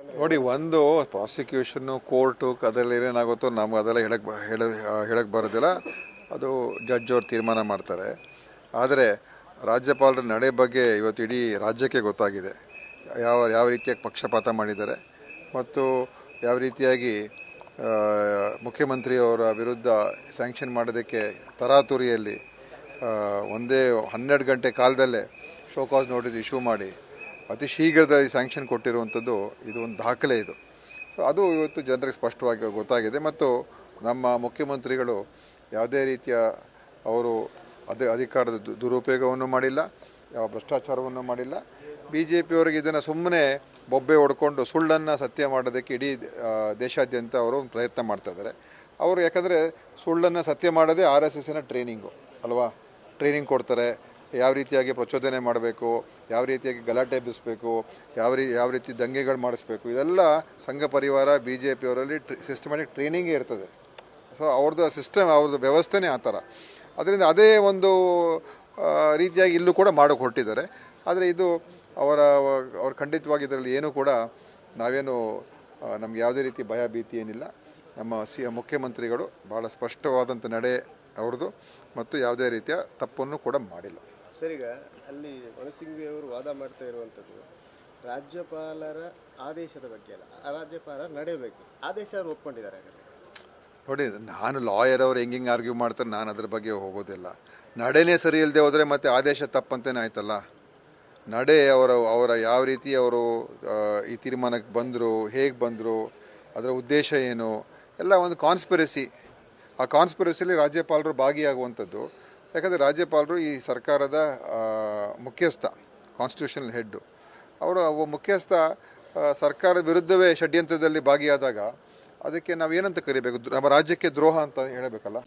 ನೋಡಿ, ಒಂದು ಪ್ರಾಸಿಕ್ಯೂಷನ್ನು, ಕೋರ್ಟು ಅದರಲ್ಲಿ ಏನೇನಾಗುತ್ತೋ ನಮ್ಗೆ ಅದೆಲ್ಲ ಹೇಳಕ್ಕೆ ಹೇಳ ಹೇಳಕ್ಕೆ ಬರೋದಿಲ್ಲ. ಅದು ಜಡ್ಜ್ ಅವ್ರು ತೀರ್ಮಾನ ಮಾಡ್ತಾರೆ. ಆದರೆ, ರಾಜ್ಯಪಾಲರ ನಡೆ ಬಗ್ಗೆ ಇವತ್ತು ಇಡೀ ರಾಜ್ಯಕ್ಕೆ ಗೊತ್ತಾಗಿದೆ. ಯಾವ ಯಾವ ರೀತಿಯಾಗಿ ಪಕ್ಷಪಾತ ಮಾಡಿದ್ದಾರೆ. ಮತ್ತು ಯಾವ ರೀತಿಯಾಗಿ ಮುಖ್ಯಮಂತ್ರಿಯವರ ವಿರುದ್ಧ ಸ್ಯಾಂಕ್ಷನ್ ಮಾಡೋದಕ್ಕೆ ತರಾತುರಿಯಲ್ಲಿ ಒಂದೇ ಹನ್ನೆರಡು ಗಂಟೆ ಕಾಲದಲ್ಲೇ ಶೋಕಾಸ್ ನೋಟಿಸ್ ಇಶ್ಯೂ ಮಾಡಿ ಅತಿ ಶೀಘ್ರದಲ್ಲಿ ಸ್ಯಾಂಕ್ಷನ್ ಕೊಟ್ಟಿರುವಂಥದ್ದು ಇದು ಒಂದು ದಾಖಲೆ ಇದು. ಸೊ ಅದು ಇವತ್ತು ಜನರಿಗೆ ಸ್ಪಷ್ಟವಾಗಿ ಗೊತ್ತಾಗಿದೆ ಮತ್ತು ನಮ್ಮ ಮುಖ್ಯಮಂತ್ರಿಗಳು ಯಾವುದೇ ರೀತಿಯ ಅವರು ಅದೇ, ಅಧಿಕಾರದ ದುರುಪಯೋಗವನ್ನು ಮಾಡಿಲ್ಲ, ಯಾವ ಭ್ರಷ್ಟಾಚಾರವನ್ನು ಮಾಡಿಲ್ಲ. ಬಿ ಜೆ ಪಿಯವರಿಗೆ ಇದನ್ನು ಸುಮ್ಮನೆ ಬೊಬ್ಬೆ ಹೊಡ್ಕೊಂಡು ಸುಳ್ಳನ್ನು ಸತ್ಯ ಮಾಡೋದಕ್ಕೆ ಇಡೀ ದೇಶಾದ್ಯಂತ ಅವರು ಪ್ರಯತ್ನ ಮಾಡ್ತಾ ಇದ್ದಾರೆ. ಅವರು ಯಾಕಂದರೆ ಸುಳ್ಳನ್ನು ಸತ್ಯ ಮಾಡೋದೇ ಆರ್ ಎಸ್ ಎಸ್ಸಿನ ಟ್ರೈನಿಂಗು ಅಲ್ವಾ? ಟ್ರೈನಿಂಗ್ ಕೊಡ್ತಾರೆ ಯಾವ ರೀತಿಯಾಗಿ ಪ್ರಚೋದನೆ ಮಾಡಬೇಕು, ಯಾವ ರೀತಿಯಾಗಿ ಗಲಾಟೆ ಎಬ್ಬಿಸಬೇಕು, ಯಾವ ರೀ, ಯಾವ ರೀತಿ ದಂಗೆಗಳು ಮಾಡಿಸ್ಬೇಕು, ಇದೆಲ್ಲ ಸಂಘ ಪರಿವಾರ ಬಿ ಜೆ ಪಿಯವರಲ್ಲಿ ಟ್ರಿ ಸಿಸ್ಟಮ್ಯಾಟಿಕ್ ಟ್ರೈನಿಂಗೇ ಇರ್ತದೆ. ಸೊ ಅವ್ರದ್ದು ಸಿಸ್ಟಮ್ ಅವ್ರದ್ದು ವ್ಯವಸ್ಥೆನೇ ಆ ಥರ. ಅದರಿಂದ ಅದೇ ಒಂದು ರೀತಿಯಾಗಿ ಇಲ್ಲೂ ಕೂಡ ಮಾಡೋಕೆ ಹೊರಟಿದ್ದಾರೆ. ಆದರೆ ಇದು ಅವರ, ಅವ್ರ ಖಂಡಿತವಾಗಿ ಇದರಲ್ಲಿ ಏನೂ ಕೂಡ ನಾವೇನು ನಮ್ಗೆ ಯಾವುದೇ ರೀತಿ ಭಯ, ಭೀತಿ ಏನಿಲ್ಲ. ನಮ್ಮ ಸಿ, ಮುಖ್ಯಮಂತ್ರಿಗಳು ಭಾಳ ಸ್ಪಷ್ಟವಾದಂಥ ನಡೆ ಅವ್ರದ್ದು ಮತ್ತು ಯಾವುದೇ ರೀತಿಯ ತಪ್ಪನ್ನು ಕೂಡ ಮಾಡಿಲ್ಲ. ಸರ್, ಈಗ ಅಲ್ಲಿ ಮನಸಿಂಘ್ವಿ ಅವರು ವಾದ ಮಾಡ್ತಾ ಇರುವಂಥದ್ದು ರಾಜ್ಯಪಾಲರ ಆದೇಶದ ಬಗ್ಗೆ ಅಲ್ಲ, ಆ ರಾಜ್ಯಪಾಲ ನಡೆಯಬೇಕು ಆದೇಶ ಅವ್ರು ಒಪ್ಕೊಂಡಿದ್ದಾರೆ ನೋಡಿ, ನಾನು ಲಾಯರ್ ಅವರು ಹೆಂಗೆ ಹಿಂಗೆ ಆರ್ಗ್ಯೂ ಮಾಡ್ತಾರೆ ನಾನು ಅದ್ರ ಬಗ್ಗೆ ಹೋಗೋದಿಲ್ಲ. ನಡೆನೇ ಸರಿ ಇಲ್ಲದೆ ಹೋದರೆ ಮತ್ತೆ ಆದೇಶ ತಪ್ಪಂತೇನೆ ಆಯ್ತಲ್ಲ? ನಡೆ ಅವರ ಅವರ ಯಾವ ರೀತಿ ಅವರು ಈ ತೀರ್ಮಾನಕ್ಕೆ ಬಂದರು, ಹೇಗೆ ಬಂದರು, ಅದರ ಉದ್ದೇಶ ಏನು, ಎಲ್ಲ ಒಂದು ಕಾನ್ಸ್ಪಿರಸಿ ಆ ಕಾನ್ಸ್ಪಿರಸಿಲಿ ರಾಜ್ಯಪಾಲರು ಭಾಗಿಯಾಗುವಂಥದ್ದು. ಯಾಕಂದರೆ ರಾಜ್ಯಪಾಲರು ಈ ಸರ್ಕಾರದ ಮುಖ್ಯಸ್ಥ ಕಾನ್ಸ್ಟಿಟ್ಯೂಷನಲ್ ಹೆಡ್ಡು ಅವರು ಒಬ್ಬ ಮುಖ್ಯಸ್ಥ ಸರ್ಕಾರದ ವಿರುದ್ಧವೇ ಷಡ್ಯಂತ್ರದಲ್ಲಿ ಭಾಗಿಯಾದಾಗ ಅದಕ್ಕೆ ನಾವು ಏನಂತ ಕರಿಬೇಕು? ನಮ್ಮ ರಾಜ್ಯಕ್ಕೆ ದ್ರೋಹ ಅಂತ ಹೇಳಬೇಕಲ್ಲ?